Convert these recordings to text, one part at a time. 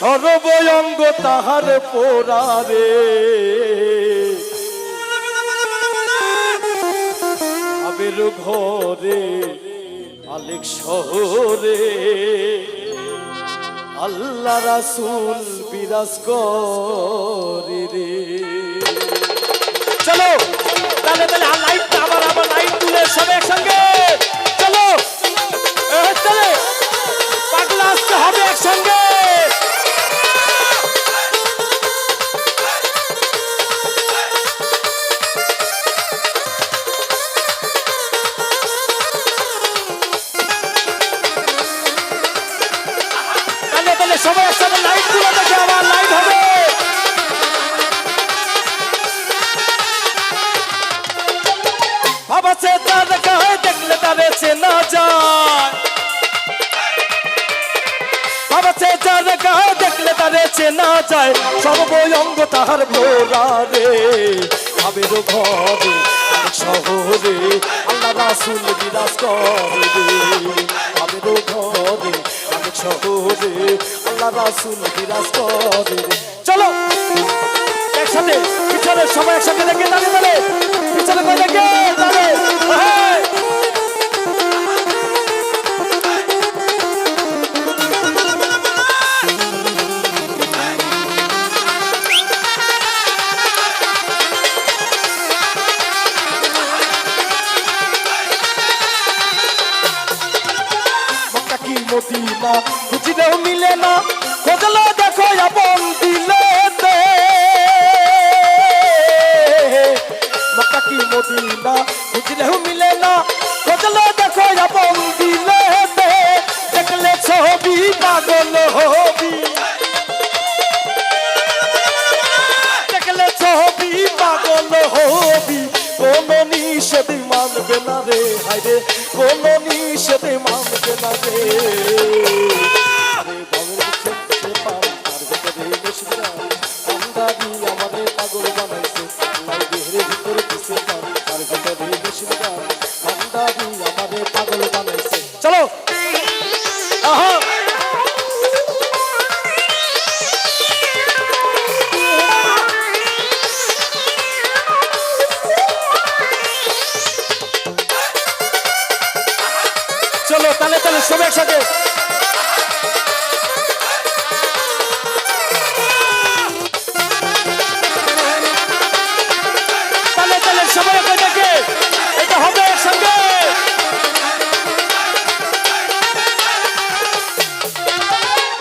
সর্বঙ্গ তাহার পোড়ারে আবের ঘরে আলেক শহরে আল্লাহ রাসুল বিরাজ করে রে। সবাই একসাথে লাইট তুলে দেখে আবার লাইট হবে। বাবা, সে তার গায়ে দেখলে তারে চেনা যায়। বাবা, সে তার গায়ে দেখলে তারে চেনা যায়। সর্বঙ্গ তাহার ভোরা রে আবের ঘরে শহরে আল্লাহ রাসুল বিরাজ করে। আল্লাহ চলো। একসাথে পিছনে সবাই একসাথে দেখে দাঁড়িয়ে দাঁড়িয়ে পিছনে দেখে? দাঁড়িয়ে না। খোঁজলে দেখো আপন দিলে দে মক্কা কি মদিনা? খুঁজলেও মিলে না। খোঁজলে দেখো আপন দিলে দে দেখলে ছবি পাগল হবি। দেখলে ছবি পাগল হবি। কোন নিষেধ মানবে না রে হাইরে কোন নিষেধ মানবে না রে। চলো তাহলে তাহলে সবাই একসাথে। এটা হবে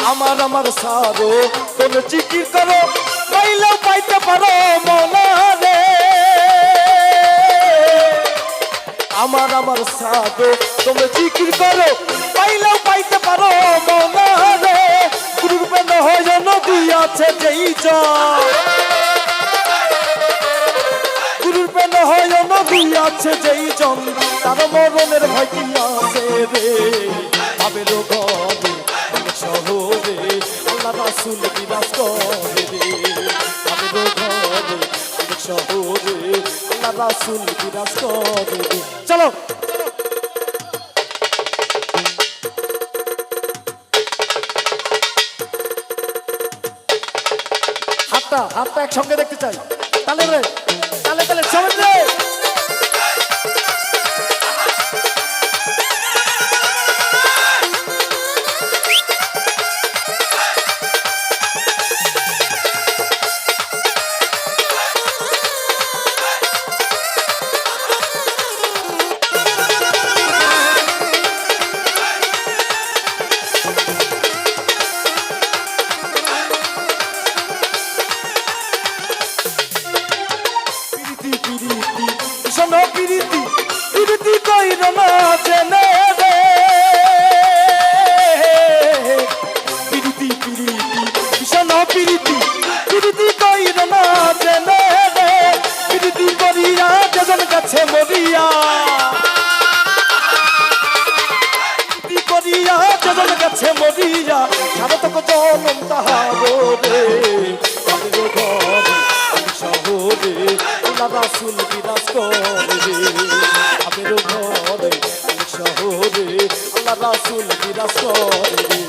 আমার আমার সারো কোন জিকির করো, পাইলেও পাইতে পারো মনারে আমার আমার সাধো তুমি জিকির করো, পাইলেও পাইতে পারো মনারে গুরুরূপে নহয় নদী আছে যেই জল নহয় নদী আছে যেই জন তার মরণের ভয় আছে রে। অনেক শহরে আল্লাহ রাসুল বিরাজ করে রে। আল্লাহ রাসুল বিরাজ করে রে চলো হাতটা হাতটা একসঙ্গে দেখতে চাই। তাহলে তাহলে তাহলে সবাই পিরিতি পিরিতি কইর না জেনে রে। পিরিতি পিরিতি শোনো পিরিতি পিরিতি কইর না জেনে রে। পিরিতি করিয়া যেজন কাছে মরিয়া। করিয়া যেজন কাছে মরিয়া সারতক জনম তাহার রে। শহরে আল্লাহ রাসুল বিরাজ করবে আমের ঘরে শহরে আল্লাহ রাসুল বিরাজ করবে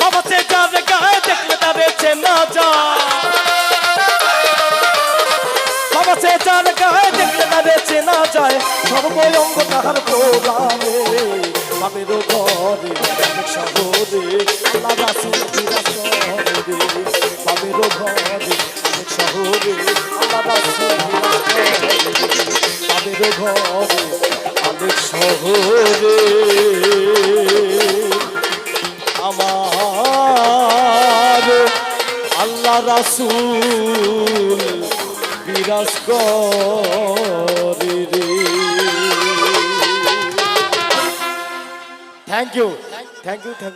বাবাতে যাবে গায়ে দেখলে তারে চেনা যায়। বাবাতে যাবে গায়ে দেখলে তারে চেনা যায়। সর্বঙ্গ তাহার প্রোগ্রামে আমের ঘরে শহরে আল্লাহ রাসুল বিরাজ করবে বাবের ঘরে শহরে বিরাজ ঘরে অনেক শহরে থ্যাংক ইউ থ্যাংক ইউ